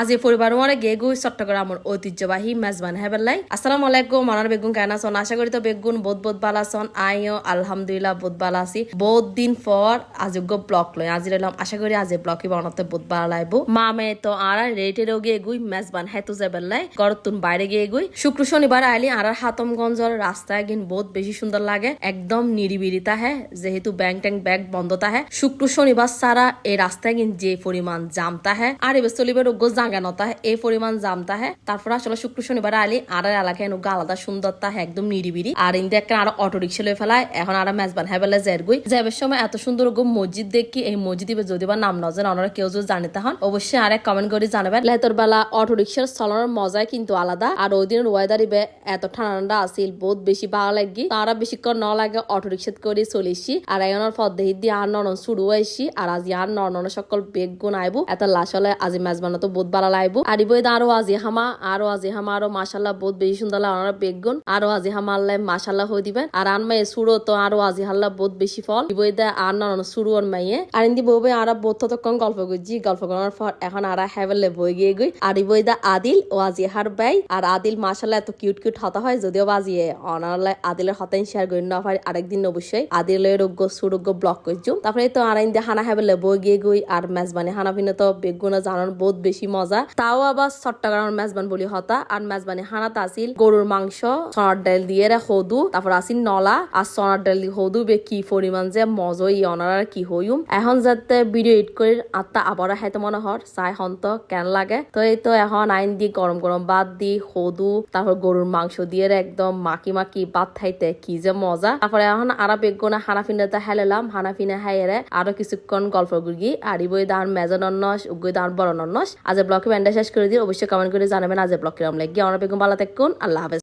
আজ পরিবার মনে গে গুই চট্টগ্রামের ঐতিহ্যবাহী মেজবান হেবেলাই আসসালাম আলাইকুম মনার বেগুন কেন আছেন আশা করি তো বেগুন বহুত বহুত ভালো আছেন আইও, আলহামদুলিল্লাহ বহুত ভালো আছি। বহুত দিন পর আযোগ্য ব্লক লই আজি রইলাম আশা করি আজ ব্লকই বানাতে বহুত ভালো লাগবো। মা মে তো আর রেটে রোগে এগুই, মেজবান হেতু যাবেলাই গরতুন বাইরে গিয়ে এগুই। শুক্র শনিবার আইলি আর হাতমগঞ্জর রাস্তায় গিন বহুত বেশি সুন্দর লাগে। একদম নিরিবিরিতা হ্যাঁ যেহেতু ব্যাংক ট্যাঙ্ক ব্যাগ বন্ধতা হ্যাঁ শুক্র শনিবার সারা এই রাস্তায় গিন যে পরিমাণ জামতা হ্যাঁ আর এবার চলিবে হ্যাঁ এই পরিমাণ জামতা হ্যাঁ তারপর আসলে শুক্র, শনিবার, আলি, আর এলাকায় নুগ্য আলাদা সুন্দরতা হ্যাঁ একদম নিরিবিরি আর ইন্দে একটা আরও অটো রিক্সা লয়ে ফেলায়, এখন আর মেজবান হ্যাঁ বেলা জেরগুই। যাবের সময় এত সুন্দর গো মসজিদ দেখি, এই মসজিদ যদি বা নাম নজেন ওনারা কেউ যদি জানিতে হন, অবশ্যই আর এক কমেন্ট করে জানাবেন। লেতর বেলা অটো রিক্সার চলানোর মজাই কিন্তু আলাদা। আর ওই দিনের ওয়েদার ইবে এত ঠান্ডা ঠান্ডা আছিল, বহুত বেশি ভালো লাগি। তারা বেশিক্ষণ ন লাগে অটো রিক্সাত করে চলিছি আর এগোনার পর দেহি দিয়ে আর নরন শুরু হয়েছি। আর আজ আর নরন সকল বেগ গুণ আইবো। এত লাশ হলে আজি মেজবানো তো বহুত ভালো লাগবো আর ইবই আরও আজি হামা, আরও আজি হামা, আরও মাসাল্লাহ বহুত বেশি সুন্দর লাগে ওনারা বেগ গুণ আরও আজি হামা আল্লাহ মাসাল্লাহ হয়ে দিবেন। আর আন মাইয়ে সুরো তো আরও আজি হাল্লা, বহুত বেশি ফল। ইবই দে আর নরন শুরু ওর মাইয়ে আর ইন্দি বউবে আর বহুত ততক্ষণ গল্প করছি। গল্প করার পর এখন আর হেভেলে বই গিয়ে গই। আর ইবই দা আদিল ও আজি হার বাই আর আদিল মাসাল্লাহ এত কিউট কিউট হতা হয়, যদিও বাজিয়ে অনারলে আদিলের হতাইন শেয়ার করি না হয় আরেকদিন অবশ্যই আদিলের রোগ্য, সুরোগ্য ব্লক করছুম তারপরে তো আর ইন্দি হানা হেবেলে বই গিয়ে গই। আর মেজবানি হানা ভিন্ন তো বেগুনা জানার বহুত বেশি মজা তাও আবার চট্টগ্রামের মেজবান বলি হতা। আর মেজবানি হানাত আসিল গরুর মাংস সোনার ডাল দিয়ে রে হদু তারপর আসিল নলা। আর সোনার ডাল হদু বে কি পরিমাণ যে মজই অনার কি হইম এখন যাতে ভিডিও এডিট করে আত্মা আবার হাইতে মনে হর চাই হন্ত কেন লাগে। তো এই তো এখন আইন দি গরম গরম ভাত দি হদু তারপর গরুর মাংস দিয়ে একদম মাকি মাকি ভাত খাইতে কি যে মজা। তারপরে এখন আরা বেগুনা হানাফিনাতে হেলেলাম হানাফিনা হাইরে আরও কিছুক্ষণ গল্প গুর্গি আর ইবই দান মেজন নন্নস, উগই দান বড় নন্নস। আজ ব্লকে ব্যান্ডা শেষ করে দিয়ে অবশ্যই কমেন্ট করে জানাবেন। আজ ব্লকের কিরম গিয়ে আমার বেগম, ভালো থাকুন। আল্লাহ হাফেজ।